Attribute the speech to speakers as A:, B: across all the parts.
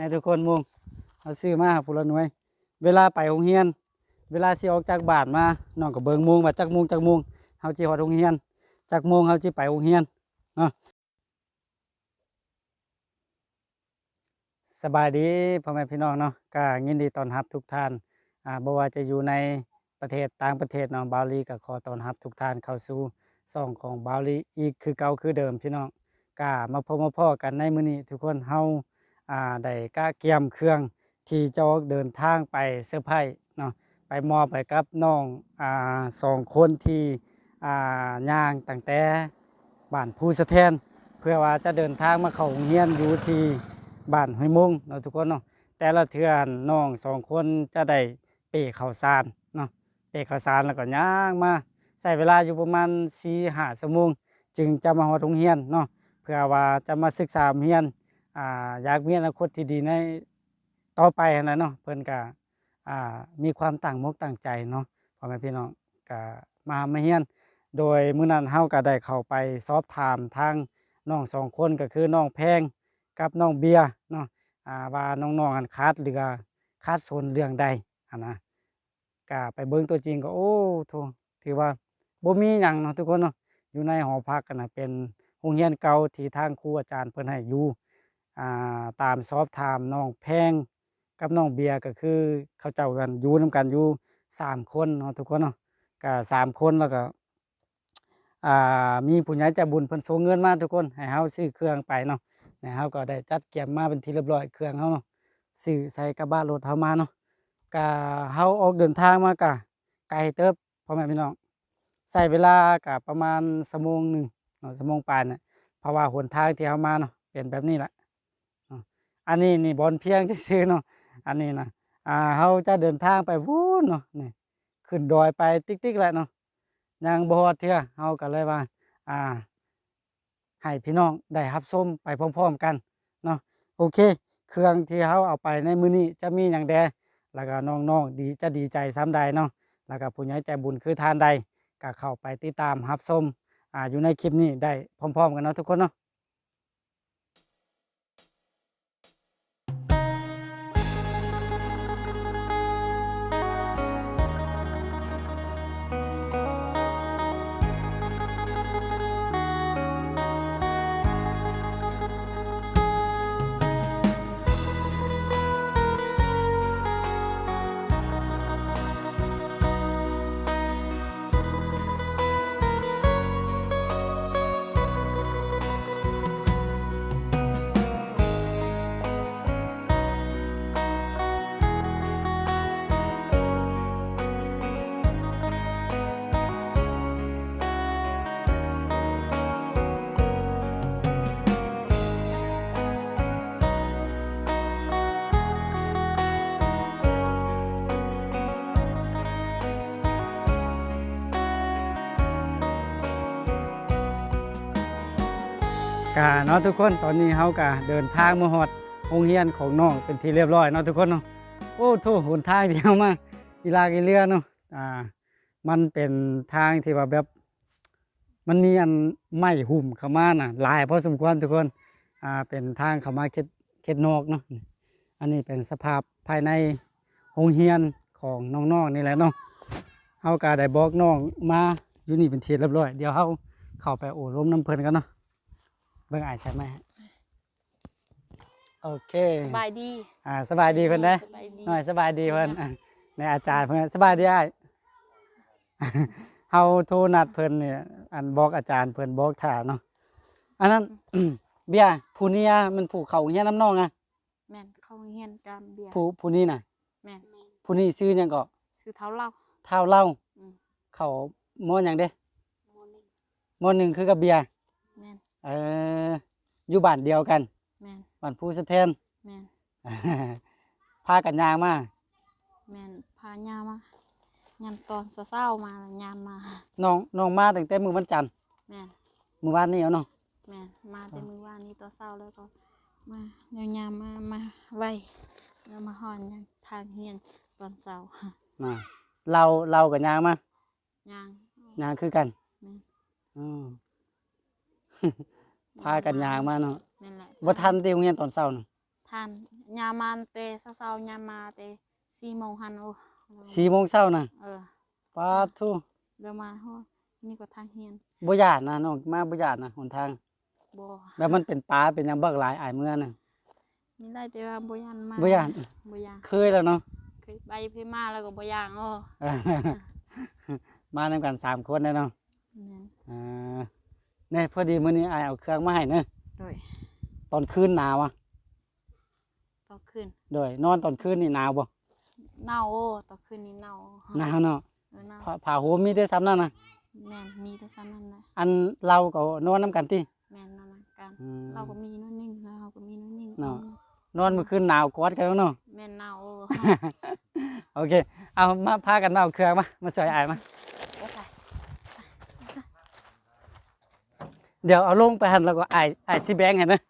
A: ให้ทุกคนมุงเอาซื้อมาผู้ละหน่วย เวลาไปโรงเรียน เวลาสิออกจากบ้านมาน้องก็เบิ่งโมงว่าจักโมงจักโมงเฮาสิฮอดโรงเรียนจักโมงเฮาสิไปโรงเรียนเนาะสบายดีพ่อแม่พี่น้องเนาะก็ยินดีต้อนรับทุกท่านอ่าบ่ว่าจะอยู่ในประเทศต่างประเทศเนาะบาลีก็ขอต้อนรับทุกท่านเข้าสู่ช่องของบาลีอีกคือเก่าคือเดิมพี่น้องก็มาพบมาพ้อกันในมื้อนี้ทุกคนเฮาอ่า ได้ก้าเกียมเครื่องที่จะออกเดินทางไปเซอร์ไพรส์เนาะไปมอบให้กับน้องอ่าสองคนที่อ่าย่างตั้งแต่บ้านภูสะแทนเพื่อว่าจะเดินทางมาเขาโรงเรียนอยู่ที่บ้านห้วยมุงเนาะทุกคนเนาะแต่ละเทื่อน้องสองคนจะได้เป้ข้าวสารเนาะเป้ข้าวสารแล้วก็ย่างมาใช้เวลาอยู่ประมาณ4 5ชั่วโมงจึงจะมาฮอดโรงเรียนเนาะเพื่อว่าจะมาศึกษาเรียน อ่าอยากมีอนาคตที่ดีในต่อไปนะเนาะเพิ่นก็อ่ามีความต่างมกต่างใจเนาะพ่อแม่พี่น้องก็มามาเฮียน โดยมื้อนั้นเฮาก็ได้เข้าไปสอบถามทางน้องสองคนก็คือน้องแพงกับน้องเบียร์เนาะอ่าว่าน้องๆอันขาดเรือขาดสนเรื่องใดหันนะก็ไปเบิ่งตัวจริงก็โอ้โถถือว่าบ่มีหยังเนาะทุกคนเนาะอยู่ในหอพักกันนะเป็นโรงเรียนเก่าที่ทางครูอาจารย์เพิ่นให้อยู่ ตามสอบถามน้องแพงกับน้องเบียร์ก็คือเขาเจ้ากันอยู่นํกันอยู่สามคนเนาะทุกคนเนาะก็สามคนแล้วก็อ่ามีผู้ใหญ่ใจบุญเพิ่นส่งเงินมาทุกคนให้เฮาซื้อเครื่องไปเนาะนะเฮาก็ได้จัดเก็บมาเป็นที่เรียบร้อยเครื่องเฮาเนาะซื้อใส่กระบะรถเฮามาเนาะก็เฮาออกเดินทางมาก็ไกลเติบพ่อแม่พี่น้องใช้เวลาก็ประมาณชั่วโมงหนึ่งเนาะชั่วโมงปานน่ะเพราะว่าหนทางที่เฮามาเนาะเป็นแบบนี้แหละ อันนี้นี่บอนเพียงซื่อเนาะอันนี้นะอ่าเขาจะเดินทางไปวู้นเนาะนี่ขึ้นดอยไปติ๊กๆแหละเนาะยังบอดเทื่อเฮาก็เลยว่า อ่า ให้พี่น้องได้รับชมไปพร้อมๆกันเนาะโอเค เครื่องที่เฮาเอาไปในมือนี้จะมีหยังแดแล้วก็น้องๆดีจะดีใจซ้ำใดเนาะแล้วก็ผู้ใหญ่ใจบุญคือทานใดก็เข้าไปติดตามรับชมอ่าอยู่ในคลิปนี้ได้พร้อม ๆ กันเนาะทุกคนเนาะ กาเนาะทุกคนตอนนี้เฮากะเดินทางมาฮอดโรงเรียนของน้องเป็นที่เรียบร้อยเนาะทุกคนเนาะโอ้โทหนทางที่เฮามาอีลากีเรือเนาะอ่ามันเป็นทางที่ว่าแบบมันมีอันไม้หุ่มเข้ามาน่ะหลายพอสมควรทุกคนอ่าเป็นทางเข้ามาเขตเขตนอกเนาะอันนี้เป็นสภาพภายในโรงเรียนของน้องๆนี่แหละเนาะเฮาก็ได้บอกน้องมาอยู่นี่เป็นที่เรียบร้อยเดี๋ยวเฮาเข้าไปโอ้ร่มน้ำเพลินกันเนาะ เบิ่งอายใช่ไหมโอเค
B: สบายดี
A: อ่าสบายดีเพิ่นเด้อ
B: สบายดี
A: หน่อยสบายดีเพิ่นอะในอาจารย์เพิ่นสบายดีอ้ายเฮาโทรนัดเพิ่นเนี่ยอันบอกอาจารย์เพิ่นบอกท่าเนาะอันนั้นเบียร์ผู้นี้อะมันผูกเขาเฮียน้ำน้องอะ
B: แม่นเข้าเฮียนจามเบียร์
A: ผู้ผู้นี้น่ะ
B: แม่น
A: ผู้นี้ชื่อหยังก็
B: ซื้อเท้าเหล้า
A: เท่าเล่า
B: อืม
A: เขาหมอหยังเด้หมอหนึ่งคือกับเบียร์
B: แม่น
A: เอออยู่บ้านเดียวกัน
B: แม่น
A: บ้านผู้สะแทน
B: แม่น
A: พากันยางมา
B: แม่นพายามายามตอนเศร้าๆมาแล้วยามมา
A: น้องน้องมาตั้งแต่มื้อวันจันทร์
B: แม่น
A: มื้อวานนี้เอาเนาะ
B: แม่นมาแต่มื้อวานนี้ตอนเช้าแล้วก็มาเดี๋ยวยามมามาไว้แล้วมาหอนยังทางเฮียนตอนเช้า
A: น่ะเราเรากับยางมา
B: ย่าง
A: ยางคือกัน
B: แม่น
A: อืม พากันยางมาเนาะ
B: แม่นแหละ
A: บ่ทันที่โรงเรียนตอนเช้าน่ะ
B: ทานยามานเตเช้าๆยามมาเต4โมงหันโอ้
A: สี่โมงเช้านะ
B: เออ
A: ปาทุ
B: เดี๋ยวมาโหนี่ก็ทางเฮียน
A: บ่ย่านนะน้องมาบ่ย่านนะหนทาง
B: บ่
A: แล้วมันเป็นป่าเป็นหยังเบิกหลายอายเมื่อน่ะ
B: นี่ได้แต่ว่าบ่ยันมา
A: บ่ย่าน
B: บ่ยาน
A: เคยแล้วเนาะ
B: เคยไปเคยมาแล้วก็บ่ย่างอ้อ
A: มานํกันสามคนแน่เนาะ
B: นั่น
A: อ่า เนี่ยพอดีมื้อนี้อายเอาเครื่องมาให้เนอะ
B: โดย
A: ตอนคืนหนาวอะ
B: ต่อคืน
A: โดยนอนตอนคืนนี่หนาวบ่
B: เน่าโอ้ต่อคืนนี้เน่า
A: หนาวเนาะ
B: เออเน่า
A: ผ้าผ้าห่มมีแต่ซ้ำนั่นน่ะ
B: แม่นมีแต่ซ้ำนั่นนะ
A: อันเราก็นอนนํกันติ
B: แม่นนั่นนะกัน
A: อืม
B: เราก็มีนู่นนิ่งเราก็มีนู่นนิ่ง
A: เนาะ นอนเมื่อคืนหนาวกอดกันแล้วเนาะ
B: แม่นเน่าโอ้
A: โอเค เอามาพากันมาเอาเครื่องมา มาสวยอายมา
B: โอ้ไป
A: เดี๋ยวเอาลงไปหันแล้วก็อายอายซีแบงค์ให้นะ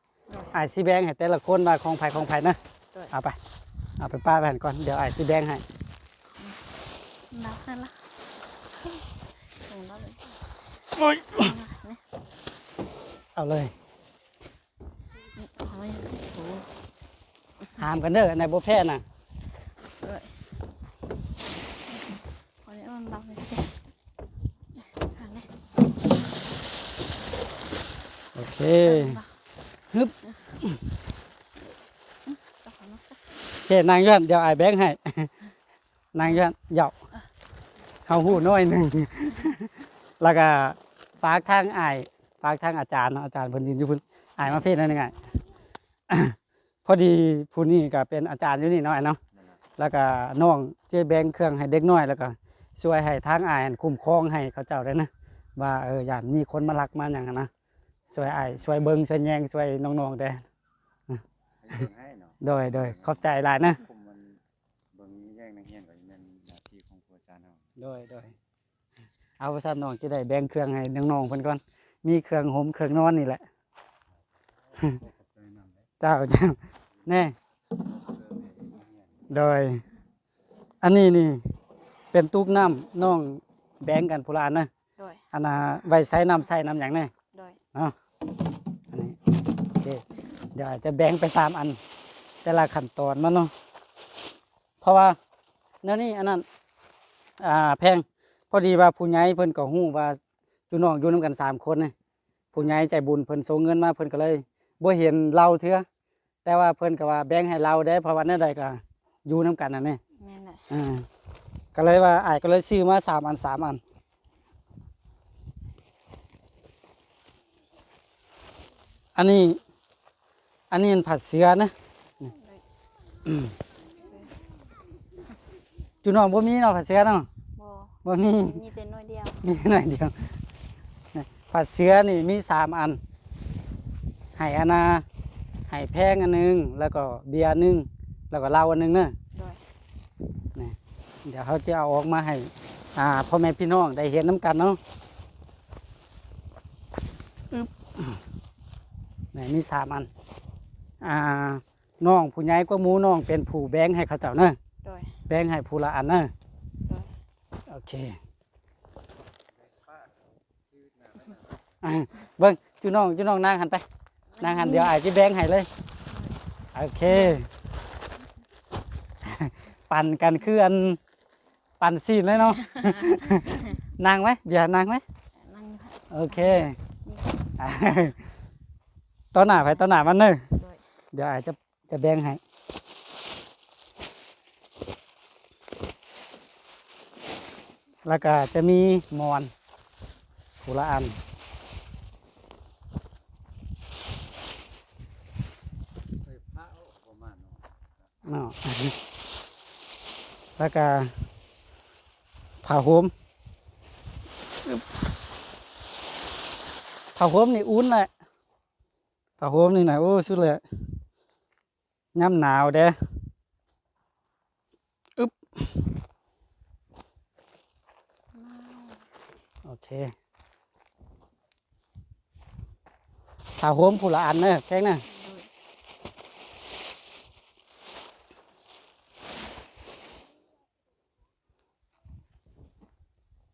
A: อายซีแบงค์ให้แต่ละคนว่าของไผของไผนะเอาไปเอาไปป้าไปหันก่อนเดี๋ยวอายซีแบงค์ให้
B: หนักนั่นละโอ้นั่นเลย
A: เอาเลย
B: เอาไว้โอ้
A: หามกันเด้อในบ่แพ้น่ะ
B: เอาเนี่ยมันรับเลยสิหันเลย
A: โอ เฮึ
B: บ
A: ฮึบ
B: จะขอนักสัก
A: โอเคนางย้อนเดี๋ยวไอายแบงให้นางย้อนเหยาเฮาหู้น้อยหนึ่งแล้วก็ฝากทางไอายฝากทางอาจารย์นะอาจารย์เพิ่นยืนอยู่พุ่นอายมาเพ่นนั่นนึงอายพอดีผู้นี้ก็เป็นอาจารย์อยู่นี่นาะอ้ายเนาะแล้วก็น้องเจแบงเครื่องให้เด็กน้อยแล้วก็ช่วยให้ทางอายคุ้มครองให้เขาเจ้าได้นะว่าเอออย่านมีคนมาลักมาอย่างนั้นนะ ช่วยอายช่วยเบิงช่วยแยงช่วยน้องๆได้
C: ให้เบิ่งให้เนาะ
A: โดยโดยขอบใจหลายนะ
C: ผมมันเบิ่งแย่งนักเรียนก็แม่นหน้าที่ของครูอาจารย์เฮา
A: โดยโดยเอาไปซัน้องจะได้แบ่งเครื่องให้น้องๆเพิ่นก่อนมีเครื่องห่มเครื่องนอนนี่แหละ
C: ขอบคุณนำเลย
A: เจ้าเจ้าแน่
C: เริ่มให้นักเรียน
A: โดย อันนี้นี่ เป็นตุกน้ำน้องแบ่งกันพุลานะ
B: โดย
A: อันน่ะไว้ใช้น้ำใช้น้ำอย่างแน่
B: โดย
A: เนาะอันนี้โอเคเดี๋ยวอาจจะแบ่งไปตามอัน แต่ละขั้นตอนมันเนาะเพราะว่าเนื้อนี่อันนั้นอ่าแพงพอดีว่าผู้ใหญ่เพิ่นก็ฮู้ว่าจุน้องอยู่นํกันสามคนนี่ผู้ใหญ่ใจบุญเพิ่นส่งเงินมาเพิ่นก็เลยบ่เห็นเราเทื่อแต่ว่าเพิ่นก็ว่าแบ่งให้เราได้เพราะว่าแนั่นใดก็อยู่นํกันนั่นนี่
B: แม่นแหละ
A: อ่าก็เลยว่าอ้ายก็เลยซื้อมาสามอันสามอัน อันนี้ อันนี้มันผัดเสือนะนี่อืมจุน้องบ่มีเนาะผัดเสือเนาะ
B: บ่
A: บ่มี
B: มีแต่น้อยเดียว
A: มีหน่อยเดียวนี่ผัดเสือนี่มีสามอันไห้อันนาไห้แพงอันหนึง แล้วก็เบียร์อันหนึง แล้วก็เหล้าอันหนึงเนอะ
B: โดย
A: เดี๋ยวเขาจะเอาออกมาให้อ่าพ่อแม่พี่น้องได้เห็นน้ำกันเนาะอึ๊บนี่ มีสามอัน อ่าน้องผู้ใหญ่กว่าหมูน้องเป็นผู้แบ่งให้เขาเจ้าเนอะ
B: โดย
A: แบ่งให้ผู้ละอันเนอะ
B: โดย
A: โอเคอะเบิ้งจูน้องจูน้องนั่งหันไปนั่งหันเดี๋ยวอาจจะแบ่งให้เลย โอเค ปั่นกันคืออันปั่นซีนเลยเนาะนั่งไหมเบียร์นั่งไหม
B: นั่งอยู่ค่ะ
A: โอเคอะ ตอนหน้าไปตอนหน้ามันเนอะ
B: โดย
A: เดี๋ยวอาจจะจะแบ่งให้แล้วก็จะมีหมอนผู้ละอัน
C: เอ้ยพระเอาประมาณเนาะ
A: เนาะแล้วก็ผ้าห่มอึ๊บผ้าห่มนี่ อุ่นแหละ ผ้าห่มนี่นะโอ้สุดเลยย่ำหนาวเด้ออึ๊บโอเคผ้าห่มผู้ละอันเนอะแข็งนะ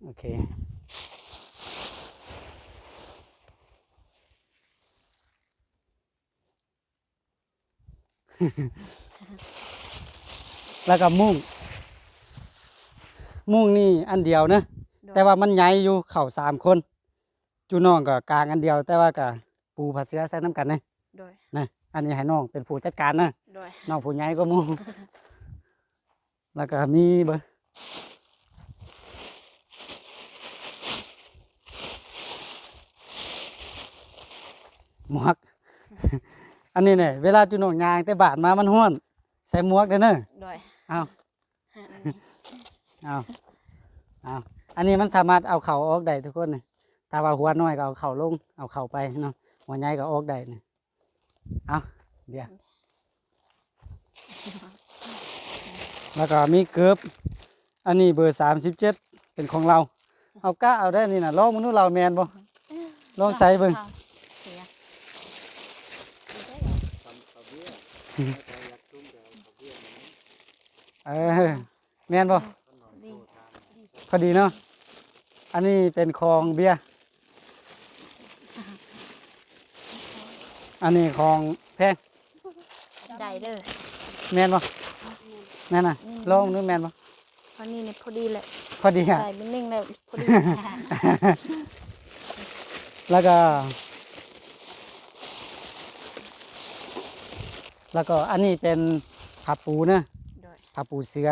A: โอเค แล้วก็มุ้งมุ้งนี่อันเดียวเนอะ
B: โดย
A: แต่ว่ามันใหญ่อยู่เข่าสามคน จูน้องก็กลางอันเดียว แต่ว่าก็ปูผัดเสือใส่น้ำกันนะ
B: โดย
A: นะอันนี้ให้น้องเป็นผู้จัดการนะ
B: โดย
A: น้องผู้ใหญ่ก็มุ้งแล้วก็มีเบอร์หมวก อันนี้เนี่ยเวลาจูน้องยางแต่บาดมามันห้วนใส่หมวกเด้อเนอะ
B: โดย
A: เอา
B: อันนี้
A: เอาเอาอันนี้มันสามารถเอาเข่าออกได้ทุกคนนี่ถ้าว่าหัวน้อยก็เอาเข่าลงเอาเข่าไปเนาะหัวใหญ่ก็ออกได้นี่เอาเดี๋ยวแล้วก็มีเกือบอันนี้เบอร์สามสิบเจ็ดเป็นของเรา เอาก้าเอาได้นี่นะลองมนุษย์เราแมนบ่ลองใส่เบิ่ง
B: เสีย
C: ทำข้าวเบี้ยให้ใครอยากซุ่มก็ เอาข้าวเบี้ยมา
A: เออแมนบ่
B: ดี
A: พอดีเนาะอันนี้เป็นของเบียร์อันนี้ของแพง
B: ใจเด้อ
A: แมนบ่แมนอะ
B: อืม
A: ลองนึกแมนบ่
B: เพราะนี่เนี่ยพอดีแหละ
A: พอดีอะ
B: ใส่เป็นนิ่งเลยพอดี
A: แล้วก็ แล้วก็อันนี้เป็นผับปูเนอะ
B: โดย
A: ผับปูเสือ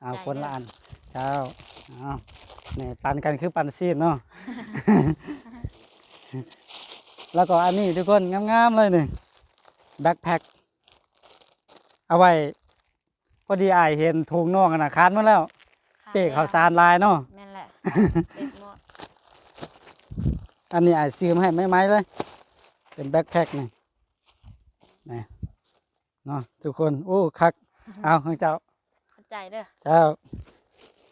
A: เอา
B: ได้
A: คนละ
B: เด้ออั
A: อันเจ้าเอานี่ปันกันคือปันซีดเนาะแล้วก็อันนี้ทุกคนงามๆเลยนี่แบ็คแพ็คเอาไว้พอดีอายเห็นถุงน่องกันนะคานมาแล้ว เป้เขาวสารลายเนาะ
B: แม่นแหละเป็ดหมด
A: อันนี้อายซื้อมาให้ไม่ไม้เลย เป็นแบ็คแพ็คนี่นี่ เนาะทุกคนโอ้คัก เอาของเจ้า
B: เข้าใจเด้อ
A: เจ้า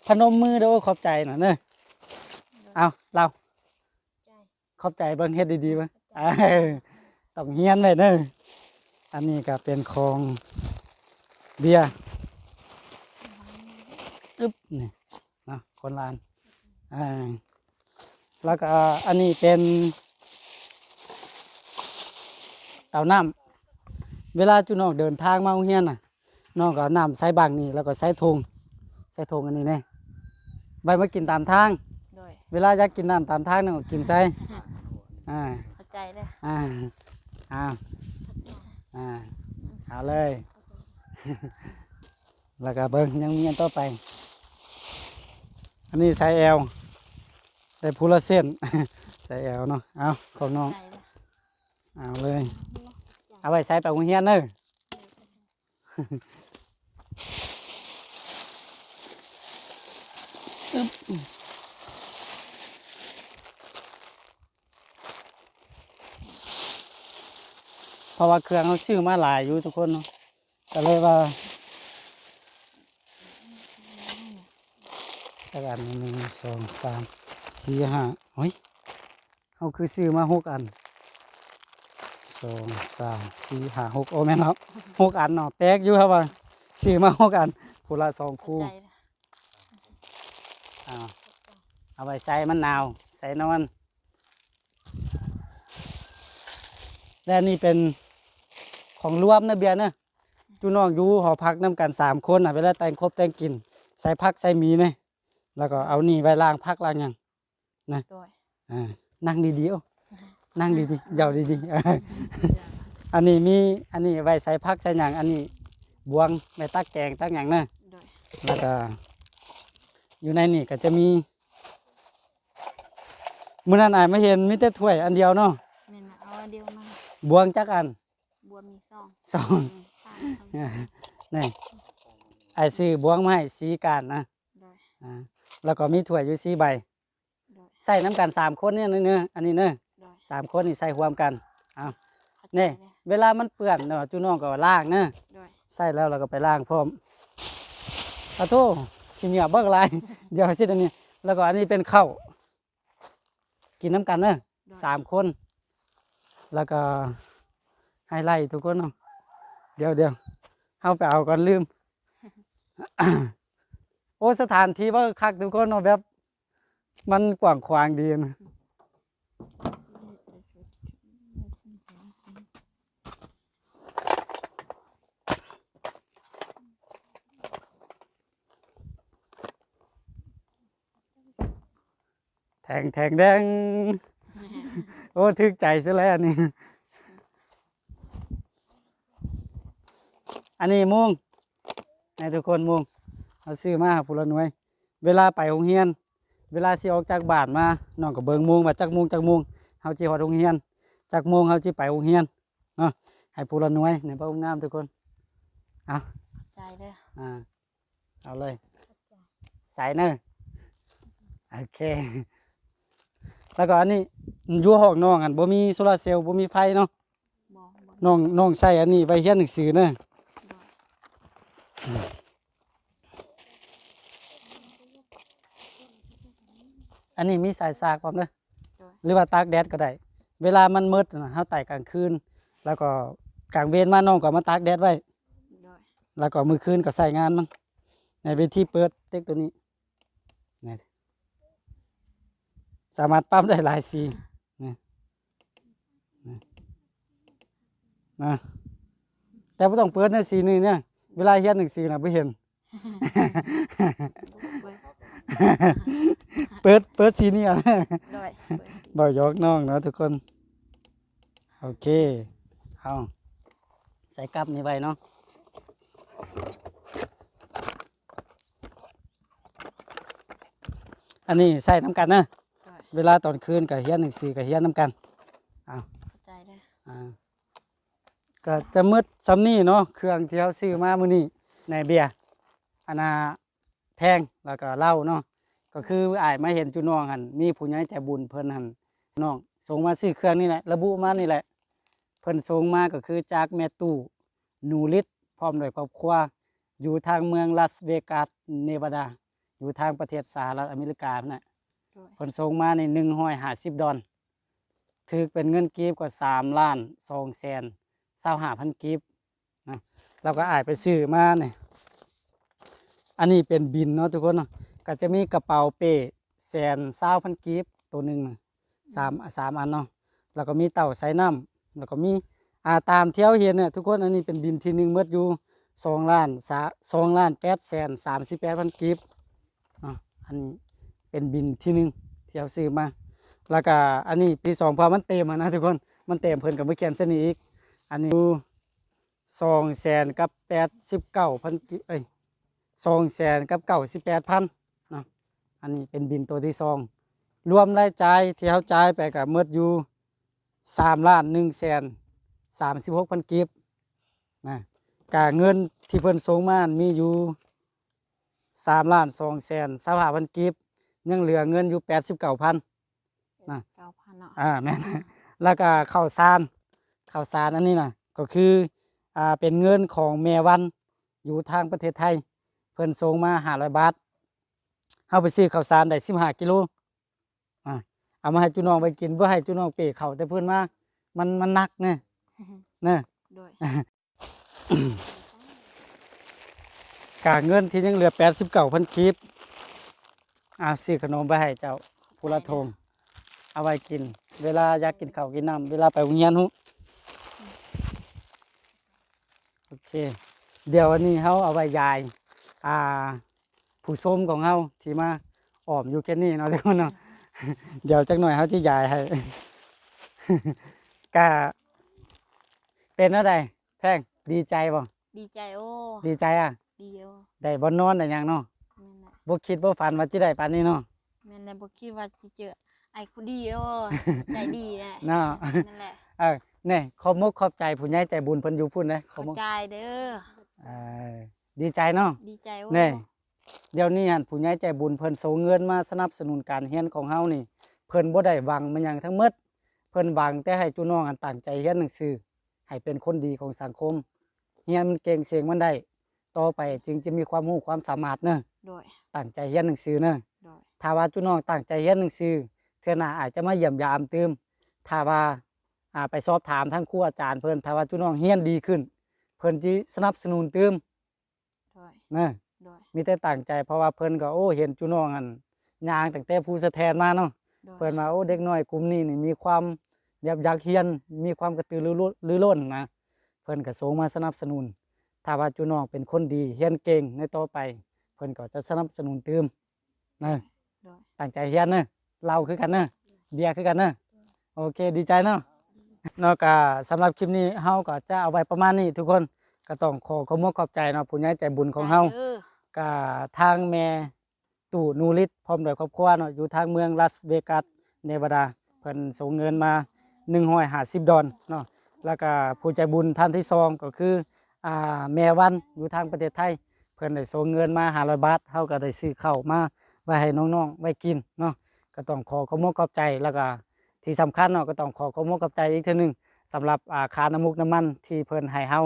A: พนมมือเด้อขอบใจหน่อยเนอะเอาเรา
B: ใจ
A: ขอบใจเบิ่งเฮ็ดดีๆเบิ่งเออต้องเฮียนเลยเนอะอันนี้ก็เป็นของเบียร์อึ๊บนี่เนาะคนลานอ่าแล้วก็อันนี้เป็นเต่าน้ำ เวลาจุน้องเดินทางมาโรงเรียนน่ะน้องก็เอาน้ำใส่บางนี่แล้วก็ใส่ธงใส่ธงอันนี้แน่ไว้มากินตามทาง
B: โดย
A: เวลาอยากกินน้ำตามทางน้องก็กินใส่อ่า
B: เข้าใจเด้อ
A: อ่าอ่าอ่าเอาเลย แล้วก็เบิ้งยังมีอันต่อไป อันนี้ใส่แอลได้พูละเส้น ใส่แอลเนาะเอาของน้อง
B: ใจเด้อ
A: เอาเลย เอาไว้ใส่ไปโรงเรียนเนอะอึ๊บเพราะว่าเครื่องเขาซื้อมาหลายอยู่ทุกคนเนาะก็เลยว่าสักอันหนึ่งสองสามสี่ห้าเฮ้ยเขาคือซื้อมาหกอัน สองสามสี่ห้าหกโอ้แม่นครับหกอันเนาะแป๊กอยู่ครับว่าซื้อมาหกอันผู้ละสอง
B: เข้า
A: คู่
B: ใจเด้อ
A: อ้าวเอาไปใส่มันนาว ใส่นอน และนี่เป็นของรวมนะเบียร์นะจูน้องอยู่หอพักน้ำกันสามคนอะเวลาแต่งครบแต่งกิน ใส่พักใส่หมีเนี่ยแล้วก็เอานี่ไว้ล้างพักล้างหยัง
B: โดย
A: อ่านั่งดีๆเอา นั่งดีๆเยาวดีๆเอออันนี้มีอันนี้ไว้ใส่พักใส่หยังอันนี้บวงไว้ตักแกงตักหยังนะ
B: โดย
A: แล้วก็อยู่ในนี่ก็จะมีมื้อนั้นอายไม่เห็นมีแต่ถ้วยอันเดียวเนาะ
B: แม่นน่ะเอาอันเดียวมา
A: บวงจักอัน
B: บัวมีซอง
A: สอง
B: อืมสามซอง
A: นี่อายซื้อบวงมาให้สีการนะ
B: โดย
A: อ่าแล้วก็มีถ้วยอยู่สีใบ
B: โดย
A: ใส่น้ำกันสามคนเนี่ยเนื้ออันนี้เนื้อ
B: โดย
A: สามคนนี่ใส่รวมกัน
B: เข้าใจ
A: นี่
B: เด้อ
A: เวลามันเปื้อนเนาะจูน้องก็ล้างเนาะ
B: โดย
A: ใส่แล้วเราก็ไปล้างพร้อมอะโทกินเหนียวเบิกอะไรเดี๋ยวสิอันนี้ แล้วก็อันนี้เป็นข้าวกินน้ำกันเนอะสามคน แล้วก็ไฮไลท์ทุกคนเนาะเดี๋ยวเดี๋ยวเอาไปเอาก่อนลืม โอ้สถานที่ว่าคักทุกคนเนาะแบบ มันกว้างขวางดีนะ ทงแทงแดง โอ้ทึกใจซะแล้วอันนี้อันนี้มุงให้ทุกคนมุงเอาซื้อมาผู้ละหน่วย เวลาไปโรงเรียน เวลาสิออกจากบ้านมาน้องก็เบิ่งมุงว่าจักมุงจักมุงเฮาสิฮอดโรงเรียนจักมุงเฮาสิไปโรงเรียนเนาะให้ผู้ละหน่วยในบ่งามทุกคน
B: ใจเด้อ
A: อ่าเอาเลยใส่เนอะโอเค แล้วก็อันนี้อยู่ห้องน้องอันบ่มีโซลาร์เซลล์บ่มีไฟเนาะ
B: บ่บ่
A: น้องน้องใช้อันนี้ไว้เรียนหนังสือเนอะ
B: บ่
A: อันนี้มีสายสากพร้อมเด้อ
B: โดย
A: หรือว่าตากแดดก็ได้ เวลามันมืดนะเฮาไต่กลางคืน แล้วก็กลางเวรมาน้องก็มาตากแดดไว้
B: โดย
A: แล้วก็มื้อคืนก็ใส่งานมันในเวทีเปิดเต็กตัวนี้นี่ สามารถปรับได้หลายสีนี่นี่นะแต่บ่ต้องเปิดในสีนี้เนี่ย เวลาเรียนหนังสือน่ะบ่เห็น
B: เบิ่ง
A: เปิดเปิดสีนี้เอา
B: โดยเบิ่ง
A: บ่ยอกน้องเนาะทุกคน โอเค เอาใส่กับนี่ไว้เนาะอันนี้ใส่น้ำกันนะ
B: โดย
A: เวลาตอนคืนกับเฮียนหนึ่งสี่กับเฮียนน้ำกัน
B: เข้าใจเด้อ
A: อ่าก็จะมืดซ้ำนี่เนาะเครื่องที่เขาซื้อมามื้อนี้ในเบียร์อันน่ะแพงแล้วก็เหล้าเนาะก็คืออ้ายมาเห็นจุน้องหันมีผู้ใหญ่ใจบุญเพิ่นหันน้องส่งมาซื้อเครื่องนี่แหละระบุมานี่แหละ เพิ่นส่งมาก็คือจากแม่ตู้นูริตพร้อมด้วยครอบครัวอยู่ทางเมืองลาสเวกัสเนวาดา อยู่ทางประเทศสหรัฐอเมริกาพุ่นน่ะ
B: โดย
A: เพิ่นส่งมาในหนึ่งห้อยห้าสิบดอลถือเป็นเงินกีบกว่าสามล้านสองแสนเศร้าหาพันกีบนะเราก็อ่ายไปซื้อมาเนี่ยอันนี้เป็นบินเนาะทุกคนเนาะก็จะมีกระเป๋าเป้แสนเศร้าพันกีบตัวหนึ่งสามสามอันเนาะแล้วก็มีเต่าใส่น้ำแล้วก็มีอาตามเที่ยวเห็นเนี่ยทุกคนอันนี้เป็นบินที่หนึ่งเมื่ออยู่สองล้านสองล้านแปดแสนสามสิบแปดพันกีบเนาะอันนี้ เป็นบินที่หนึ่งที่เราซื้อมา แล้วก็อันนี้ปีสองพอมันเต็มนะทุกคนมันเต็มเพิ่นกับเมื่อเขียนเส้นนี้อีก อันนี้สองแสนกับแปดสิบเก้าพันเอ้ยสองแสนกับเก้าสิบแปดพันนะอันนี้เป็นบินตัวที่สองรวมรายจ่ายที่เขาจ่ายไปกับเมื่ออยู่สามล้านหนึ่งแสนสามสิบหกพันกิฟนะกาเงินที่เพิ่นส่งมามีอยู่สามล้านสองแสนสามพันกิฟ ยังเหลือเงินอยู่แปดสิบเก้าพันน่ะ
B: เก้าพันเนาะ
A: อ่าแม่นแล้วก็ข้าวสารข้าวสารอันนี้นะก็คืออ่าเป็นเงินของแม่วันอยู่ทางประเทศไทย เพิ่นส่งมาห้าร้อยบาทเฮาไปซื้อข้าวสารได้สิบห้ากิโลอ่าเอามาให้จุน้องไปกินเพื่อให้จุน้องเปเขาแต่เพิ่นมามันมันหนักเนี่ยเนี่ย
B: โดย
A: กาเงินที่ยังเหลือแปดสิบเก้าพันกี บอ่าซื้อขนมไปให้เจ้าพุละทงเอาไว้กิน เวลาอยากกินข้าวกินน้ำเวลาไปโรงเรียนหุโอเค เดี๋ยววันนี้เขาเอาไว้ยาย อ่า ผู้ส้มของเขาที่มาอ้อมอยู่แค่นี้เนาะทุกคนเนาะเดี๋ยวจักหน่อยเขาจะยายให้กะเป็นอะไรแพงดีใจบ่
B: ดีใจโอ้
A: ดีใจอะ
B: ดีโอ้
A: ได้บ่นอนได้หยังเนาะ
B: แม่นแหละ
A: บ่คิดบ่ฝันว่าสิได้ปานนี้เนาะ
B: แม่นแหละบ่คิดว่าสิเจอไอ้คนดีโอ้ใจดีแหละ
A: เนาะ
B: นั่นแหละ
A: เออแนี่ขอบมกขอบใจผู้ใหญ่ใจบุญเพิ่นอยู่พุ่นนะขอ
B: เข้า
A: บมก
B: ใจเด้อ
A: เออดีใจเนาะ
B: ดีใจโอ้
A: แน่เดี๋ยวนี้หั่นผู้ใหญ่ใจบุญเพิ่นส่งเงินมาสนับสนุนการเรียนของเฮานี่ เพิ่นบ่ได้หวังมันหยังทั้งหมดเพิ่นหวังแต่ให้จุน้องอันตั้งใจเรียนหนังสือให้เป็นคนดีของสังคมเรียนมันเก่งเสียงมันได้ต่อไปจึงจะมีความรู้ความสามารถเนอะ
B: โดย
A: ตั้งใจเรียนหนังสือเนอะ
B: โดย
A: ถ้าว่าจุน้องตั้งใจเรียนหนังสือเทื่อหน้าอาจจะมาเยี่ยมยามตืมถ้าว่าอ่าไปสอบถามทั้งครูอาจารย์เพิ่นถ้าว่าจุน้องเรียนดีขึ้น เพิ่นสิสนับสนุนตืม
B: โดย
A: เนอะ
B: โดย
A: มีแต่ตั้งใจเพราะว่าเพิ่นก็โอ้เห็นจุน้องอันย่างตั้งแต่ผู้สะแทนมาเนาะ
B: โดย
A: เพิ่นมาโอ้เด็กน้อยกลุ่มนี้นี่มีความแบบอยากเรียนมีความกระตือรือร้นรือร้นนะเพิ่นก็ส่งมาสนับสนุน ถ้าว่าจุน้องเป็นคนดีเรียนเก่งในต่อไป เพิ่นก็จะสนับสนุนตืมนะ
B: โดย
A: ตั้งใจเรียนเนอะ
B: โเห
A: ล้าคือกันเนอะเบียร์คือกันเนอะโอเคดีใจเนาะเนาะก็สำหรับคลิปนี้เฮาก็จะเอาไว้ประมาณนี้ ทุกคนก็ต้องขอขอบคุณขอบใจเนาะผู้ใหญ่ใจบุญของเฮา
B: ด้
A: ก็ทางแม่ตู่นูริตพร้อมด้วยครอบครัวเนาะอยู่ทางเมืองลาสเวกัสเนวาดาเพิ่นส่งเงินมา150ดอลเนาะแล้วก็ผู้ใจบุญท่านที่สองก็คืออ่าแม่วันอยู่ทางประเทศไทย เพิ่อนได้ส่งเงินมา500บาทเฮาก็ได้ซื้อข้าวมาไว้ให้น้องๆไว้กินเนาะก็ต้องขอขอบคุณขอบใจแล้วก็ที่สำคัญเนาะก็ต้องขอขอบคุณขอบใจอีกเทื่อหนึงสำหรับอาคาน้ำมุกน้ำมันที่เพิ่นให้เฮา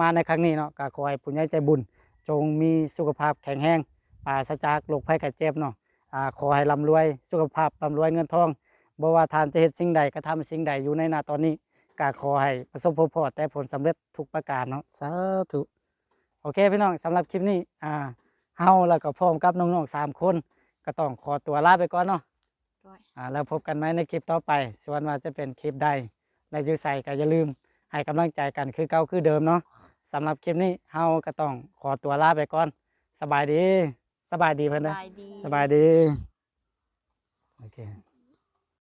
A: มาในครั้งนี้เนาะก็ขอให้ผู้ใหญ่ใจบุญ จงมีสุขภาพแข็งแรงปราศจากโรคภัยไข้เจ็บเนาะอ่าขอให้ร่ำรวยสุขภาพร่ำรวยเงินทองบ่ว่าทานจะเฮ็ดสิ่งใดกระทำสิ่งใดอยู่ในหน้าตอนนี้ก็ขอให้ประสบพบพอแต่ผลสำเร็จทุกประการเนาะสาธุ เคพี่น้องสำหรับคลิปนี้อ่าเฮาแล้วก็พร้อมกับน้องๆสามคน ก็ต้องขอตัวลาไปก่อนเนาะ
B: ด้วย
A: อ่าแล้วพบกันไหมในคลิปต่อไป ส่วนว่าจะเป็นคลิปใดและจะใส่ก็อย่าลืม ให้กำลังใจกันคือเก่าคือเดิมเนาะสำหรับคลิปนี้เฮาก็ต้องขอตัวลาไปก่อน สบายดี สบายดีเพื่อน
B: ส
A: เด้อ
B: บายดี
A: สบายดีโอเค